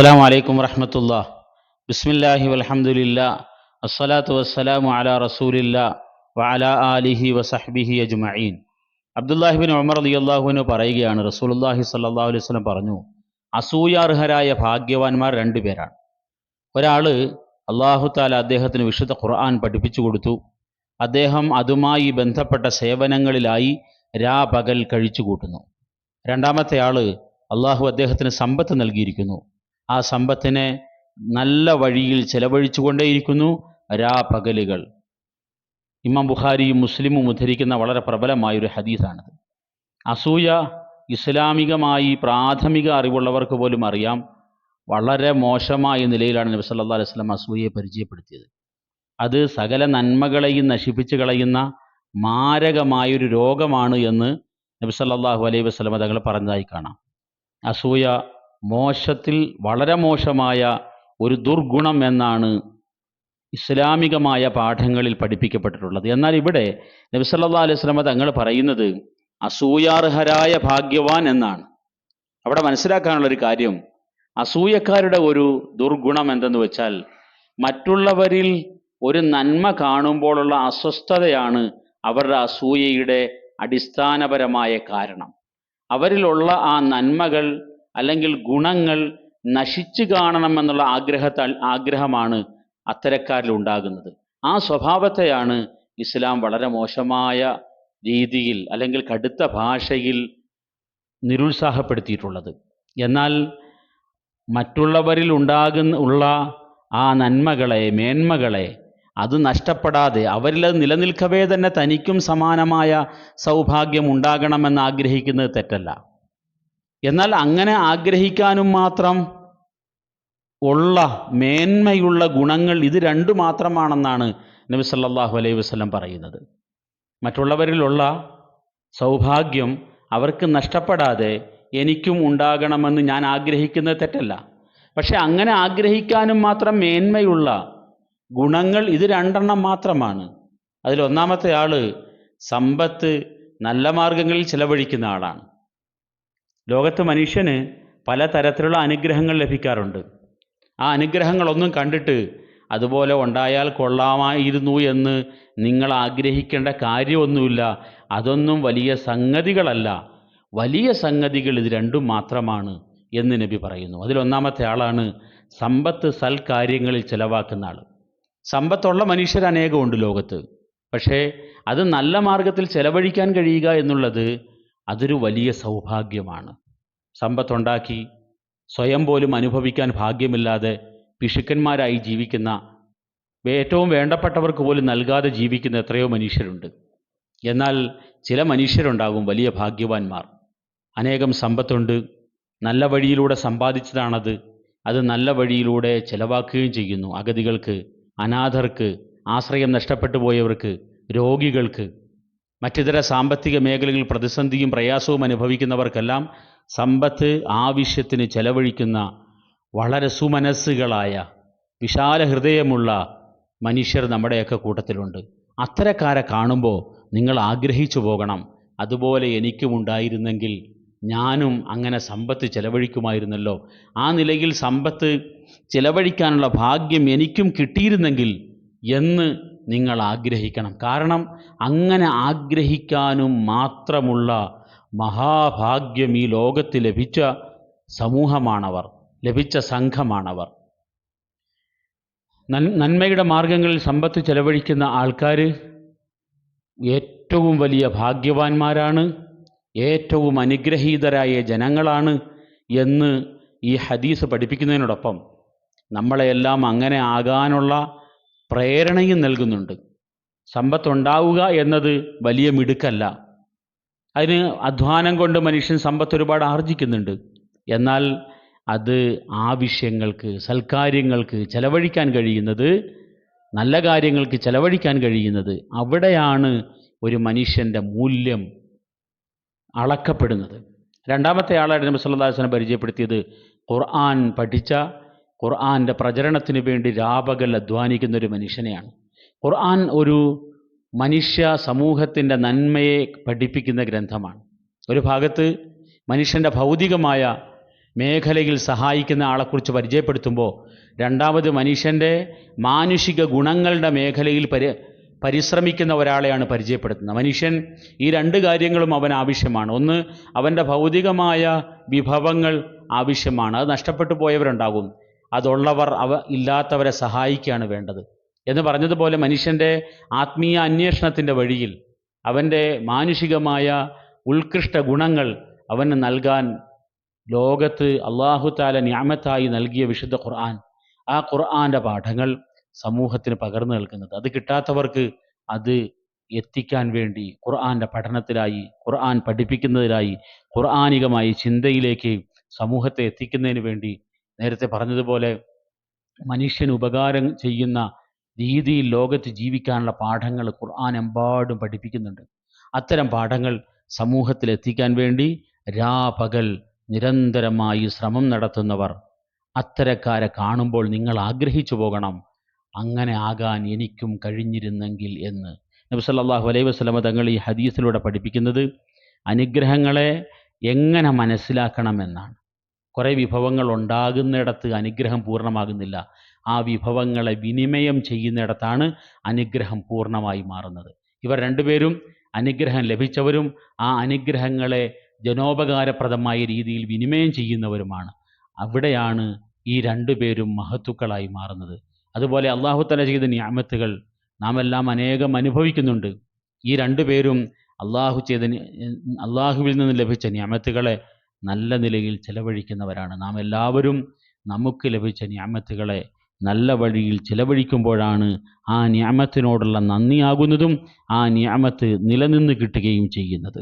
അസ്സാം വലൈക്കും വറഹമത്തുള്ള ബിസ്മില്ലാഹി വൽഹംദുലില്ലാ. അസ്സലാത്തു വസ്സലാമു അലാ റസൂലില്ല വഅല ആലിഹി വസഹ്ബിഹി അജ്മഈൻ. അബ്ദുല്ലാഹിബിൻ ഉമർ അലിയല്ലാഹുവിന് പറയുകയാണ് റസൂലുല്ലാഹി സല്ലല്ലാഹു അലൈഹി വസല്ലം പറഞ്ഞു അസൂയാർഹരായ ഭാഗ്യവാന്മാർ രണ്ടുപേരാണ് ഒരാൾ അള്ളാഹു താല അദ്ദേഹത്തിന് വിശുദ്ധ ഖുർആൻ പഠിപ്പിച്ചു കൊടുത്തു. അദ്ദേഹം അതുമായി ബന്ധപ്പെട്ട സേവനങ്ങളിലായി രാപകൽ കഴിച്ചു കൂട്ടുന്നു. രണ്ടാമത്തെ ആൾ അള്ളാഹു അദ്ദേഹത്തിന് സമ്പത്ത് നൽകിയിരിക്കുന്നു. ആ സമ്പത്തിനെ നല്ല വഴിയിൽ ചെലവഴിച്ചുകൊണ്ടേയിരിക്കുന്നു രാപകലുകൾ. ഇമാം ബുഖാരിയും മുസ്ലിമും ഉദ്ധരിക്കുന്ന വളരെ പ്രബലമായൊരു ഹദീസാണിത്. അസൂയ ഇസ്ലാമികമായി പ്രാഥമിക അറിവുള്ളവർക്ക് പോലും അറിയാം. വളരെ മോശമായ നിലയിലാണ് നബി സല്ലല്ലാഹു അലൈഹി വസല്ലം അസൂയയെ പരിചയപ്പെടുത്തിയത്. അത് സകല നന്മകളെയും നശിപ്പിച്ച് കളയുന്ന മാരകമായൊരു രോഗമാണ് എന്ന് നബി സല്ലല്ലാഹു അലൈഹി വസല്ലം തങ്ങൾ പറഞ്ഞതായി കാണാം. അസൂയ മോശത്തിൽ വളരെ മോശമായ ഒരു ദുർഗുണം എന്നാണ് ഇസ്ലാമികമായ പാഠങ്ങളിൽ പഠിപ്പിക്കപ്പെട്ടിട്ടുള്ളത്. എന്നാൽ ഇവിടെ നബി സല്ലല്ലാഹു അലൈഹി വസല്ലം തങ്ങൾ പറയുന്നത് അസൂയാർഹരായ ഭാഗ്യവാൻ എന്നാണ്. അവിടെ മനസ്സിലാക്കാനുള്ള ഒരു കാര്യം അസൂയക്കാരുടെ ഒരു ദുർഗുണം എന്തെന്ന് വെച്ചാൽ മറ്റുള്ളവരിൽ ഒരു നന്മ കാണുമ്പോഴുള്ള അസ്വസ്ഥതയാണ് അവരുടെ അസൂയയുടെ അടിസ്ഥാനപരമായ കാരണം. അവരിലുള്ള ആ നന്മകൾ അല്ലെങ്കിൽ ഗുണങ്ങൾ നശിച്ചു കാണണമെന്നുള്ള ആഗ്രഹത്താൽ ആഗ്രഹമാണ് അത്തരക്കാരിൽ ഉണ്ടാകുന്നത്. ആ സ്വഭാവത്തെയാണ് ഇസ്ലാം വളരെ മോശമായ രീതിയിൽ അല്ലെങ്കിൽ കടുത്ത ഭാഷയിൽ നിരുത്സാഹപ്പെടുത്തിയിട്ടുള്ളത്. എന്നാൽ മറ്റുള്ളവരിൽ ഉണ്ടാകുന്ന ഉള്ള ആ നന്മകളെ മേന്മകളെ അത് നഷ്ടപ്പെടാതെ അവരിലത് നിലനിൽക്കവേ തന്നെ തനിക്കും സമാനമായ സൗഭാഗ്യം ഉണ്ടാകണമെന്ന് ആഗ്രഹിക്കുന്നത് തെറ്റല്ല. എന്നാൽ അങ്ങനെ ആഗ്രഹിക്കാനും മാത്രം ഉള്ള മേന്മയുള്ള ഗുണങ്ങൾ ഇത് രണ്ടു മാത്രമാണെന്നാണ് നബി സല്ലാഹു അലൈഹി വസ്ലം പറയുന്നത്. മറ്റുള്ളവരിലുള്ള സൗഭാഗ്യം അവർക്ക് നഷ്ടപ്പെടാതെ എനിക്കും ഉണ്ടാകണമെന്ന് ഞാൻ ആഗ്രഹിക്കുന്നത് തെറ്റല്ല. പക്ഷെ അങ്ങനെ ആഗ്രഹിക്കാനും മാത്രം മേന്മയുള്ള ഗുണങ്ങൾ ഇത് രണ്ടെണ്ണം മാത്രമാണ്. അതിലൊന്നാമത്തെ ആൾ സമ്പത്ത് നല്ല മാർഗങ്ങളിൽ ചിലവഴിക്കുന്ന ആളാണ്. ലോകത്ത് മനുഷ്യന് പലതരത്തിലുള്ള അനുഗ്രഹങ്ങൾ ലഭിക്കാറുണ്ട്. ആ അനുഗ്രഹങ്ങളൊന്നും കണ്ടിട്ട് അതുപോലെ ഉണ്ടായാൽ കൊള്ളാമായിരുന്നു എന്ന് നിങ്ങൾ ആഗ്രഹിക്കേണ്ട കാര്യമൊന്നുമില്ല. അതൊന്നും വലിയ സംഗതികളല്ല. വലിയ സംഗതികൾ ഇത് രണ്ടും മാത്രമാണ് എന്ന് നബി പറയുന്നു. അതിലൊന്നാമത്തെ ആളാണ് സമ്പത്ത് സൽക്കാര്യങ്ങളിൽ ചിലവാക്കുന്ന ആൾ സമ്പത്തുള്ള മനുഷ്യർ അനേകമുണ്ട് ലോകത്ത്. പക്ഷേ അത് നല്ല മാർഗത്തിൽ ചെലവഴിക്കാൻ കഴിയുക എന്നുള്ളത് അതൊരു വലിയ സൗഭാഗ്യമാണ്. സമ്പത്തുണ്ടാക്കി സ്വയം പോലും അനുഭവിക്കാൻ ഭാഗ്യമില്ലാതെ പിശുക്കന്മാരായി ജീവിക്കുന്ന ഏറ്റവും വേണ്ടപ്പെട്ടവർക്ക് പോലും നൽകാതെ ജീവിക്കുന്ന എത്രയോ മനുഷ്യരുണ്ട്. എന്നാൽ ചില മനുഷ്യരുണ്ടാകും വലിയ ഭാഗ്യവാന്മാർ. അനേകം സമ്പത്തുണ്ട്. നല്ല വഴിയിലൂടെ സമ്പാദിച്ചതാണത്. അത് നല്ല വഴിയിലൂടെ ചെലവാക്കുകയും ചെയ്യുന്നു. അഗതികൾക്ക് അനാഥർക്ക് ആശ്രയം നഷ്ടപ്പെട്ടു പോയവർക്ക് രോഗികൾക്ക് മറ്റിതര സാമ്പത്തിക മേഖലകളിൽ പ്രതിസന്ധിയും പ്രയാസവും അനുഭവിക്കുന്നവർക്കെല്ലാം സമ്പത്ത് ആവശ്യത്തിന് ചെലവഴിക്കുന്ന വളരെ സുമനസ്സുകളായ വിശാല ഹൃദയമുള്ള മനുഷ്യർ നമ്മുടെയൊക്കെ കൂട്ടത്തിലുണ്ട്. അത്തരക്കാരെ കാണുമ്പോൾ നിങ്ങൾ ആഗ്രഹിച്ചു പോകണം. അതുപോലെ എനിക്കും ഉണ്ടായിരുന്നെങ്കിൽ ഞാനും അങ്ങനെ സമ്പത്ത് ചെലവഴിക്കുമായിരുന്നല്ലോ. ആ നിലയിൽ സമ്പത്ത് ചിലവഴിക്കാനുള്ള ഭാഗ്യം എനിക്കും കിട്ടിയിരുന്നെങ്കിൽ എന്ന് നിങ്ങൾ ആഗ്രഹിക്കണം. കാരണം അങ്ങനെ ആഗ്രഹിക്കാനും മാത്രമുള്ള മഹാഭാഗ്യം ഈ ലോകത്ത് ലഭിച്ച സമൂഹമാണവർ ലഭിച്ച സംഘമാണവർ. നന്മയുടെ മാർഗങ്ങളിൽ സമ്പത്ത് ചെലവഴിക്കുന്ന ആൾക്കാർ ഏറ്റവും വലിയ ഭാഗ്യവാന്മാരാണ് ഏറ്റവും അനുഗ്രഹീതരായ ജനങ്ങളാണ് എന്ന് ഈ ഹദീസ് പഠിപ്പിക്കുന്നതിനോടൊപ്പം നമ്മളെയെല്ലാം അങ്ങനെ ആകാനുള്ള പ്രേരണയും നൽകുന്നുണ്ട്. സമ്പത്തുണ്ടാവുക എന്നത് വലിയ മിടുക്കല്ല. അതിന് അധ്വാനം കൊണ്ട് മനുഷ്യൻ സമ്പത്ത് ഒരുപാട് ആർജിക്കുന്നുണ്ട്. എന്നാൽ അത് ആവശ്യങ്ങൾക്ക് സൽക്കാര്യങ്ങൾക്ക് ചെലവഴിക്കാൻ കഴിയുന്നത് നല്ല കാര്യങ്ങൾക്ക് ചെലവഴിക്കാൻ കഴിയുന്നത് അവിടെയാണ് ഒരു മനുഷ്യന്റെ മൂല്യം അളക്കപ്പെടുന്നത്. രണ്ടാമത്തെ ആളായിട്ട് നബി സല്ലല്ലാഹു അലൈഹി പരിചയപ്പെടുത്തിയത് ഖുർആൻ പഠിച്ച ഖുർആന്റെ പ്രചരണത്തിന് വേണ്ടി രാപകൽ അധ്വാനിക്കുന്ന ഒരു മനുഷ്യനെയാണ്. ഖുർആൻ ഒരു മനുഷ്യ സമൂഹത്തിന്റെ നന്മയെ പഠിപ്പിക്കുന്ന ഗ്രന്ഥമാണ്. ഒരു ഭാഗത്ത് മനുഷ്യന്റെ ഭൗതികമായ മേഖലയിൽ സഹായിക്കുന്ന ആളെക്കുറിച്ച് പരിചയപ്പെടുത്തുമ്പോൾ രണ്ടാമത് മനുഷ്യന്റെ മാനുഷിക ഗുണങ്ങളുടെ മേഖലയിൽ പരി പരിശ്രമിക്കുന്ന ഒരാളെയാണ് പരിചയപ്പെടുത്തുന്നത്. മനുഷ്യൻ ഈ രണ്ട് കാര്യങ്ങളും അവൻ ആവശ്യമാണ്. ഒന്ന് അവന്റെ ഭൗതികമായ വിഭവങ്ങൾ ആവശ്യമാണ്. അത് നഷ്ടപ്പെട്ടു പോയവരുണ്ടാകും. അതുള്ളവർ അവ ഇല്ലാത്തവരെ സഹായിക്കുകയാണ് വേണ്ടത്. എന്ന് പറഞ്ഞതുപോലെ മനുഷ്യന്റെ ആത്മീയ അന്വേഷണത്തിന്റെ വഴിയിൽ അവന്റെ മാനുഷികമായ ഉത്കൃഷ്ട ഗുണങ്ങൾ അവന് നൽകാൻ ലോകത്ത് അള്ളാഹുത്താല ന്യാമത്തായി നൽകിയ വിശുദ്ധ ഖുർആൻ ആ ഖുർആന്റെ പാഠങ്ങൾ സമൂഹത്തിന് പകർന്നു നൽകുന്നത്. അത് കിട്ടാത്തവർക്ക് അത് എത്തിക്കാൻ വേണ്ടി ഖുർആന്റെ പഠനത്തിലായി ഖുർആൻ പഠിപ്പിക്കുന്നതിലായി ഖുർആാനികമായി ചിന്തയിലേക്ക് സമൂഹത്തെ എത്തിക്കുന്നതിന് വേണ്ടി നേരത്തെ പറഞ്ഞതുപോലെ മനുഷ്യന് ഉപകാരം ചെയ്യുന്ന രീതിയിൽ ലോകത്ത് ജീവിക്കാനുള്ള പാഠങ്ങൾ ഖുർആാനെമ്പാടും പഠിപ്പിക്കുന്നുണ്ട്. അത്തരം പാഠങ്ങൾ സമൂഹത്തിൽ എത്തിക്കാൻ വേണ്ടി രാപകൽ നിരന്തരമായി ശ്രമം നടത്തുന്നവർ അത്തരക്കാരെ കാണുമ്പോൾ നിങ്ങൾ ആഗ്രഹിച്ചു പോകണം. അങ്ങനെ ആകാൻ എനിക്കും കഴിഞ്ഞിരുന്നെങ്കിൽ എന്ന്. നബി സല്ലല്ലാഹു അലൈഹി വസ്ലമ തങ്ങൾ ഈ ഹദീസിലൂടെ പഠിപ്പിക്കുന്നത് അനുഗ്രഹങ്ങളെ എങ്ങനെ മനസ്സിലാക്കണമെന്നാണ്. കുറേ വിഭവങ്ങൾ ഉണ്ടാകുന്നിടത്ത് അനുഗ്രഹം പൂർണമാകുന്നില്ല. ആ വിഭവങ്ങളെ വിനിമയം ചെയ്യുന്നിടത്താണ് അനുഗ്രഹം പൂർണമായി മാറുന്നത്. ഇവർ രണ്ടുപേരും അനുഗ്രഹം ലഭിച്ചവരും ആ അനുഗ്രഹങ്ങളെ ജനോപകാരപ്രദമായ രീതിയിൽ വിനിമയം ചെയ്യുന്നവരുമാണ്. അവിടെയാണ് ഈ രണ്ടുപേരും മഹത്തുക്കളായി മാറുന്നത്. അതുപോലെ അള്ളാഹുത്തല ചെയ്ത ന്യാമത്തുകൾ നാം എല്ലാം അനേകം അനുഭവിക്കുന്നുണ്ട്. ഈ രണ്ടുപേരും അള്ളാഹു ചെയ്ത അള്ളാഹുവിൽ നിന്ന് ലഭിച്ച ന്യാമത്തുകളെ നല്ല നിലയിൽ ചെലവഴിക്കുന്നവരാണ്. നാം എല്ലാവരും നമുക്ക് ലഭിച്ച ന്യാമത്തുകളെ നല്ല വഴിയിൽ ചിലവഴിക്കുമ്പോഴാണ് ആ ന്യാമത്തിനോടുള്ള നന്ദിയാകുന്നതും ആ ന്യാമത്ത് നിലനിന്ന് കിട്ടുകയും ചെയ്യുന്നത്.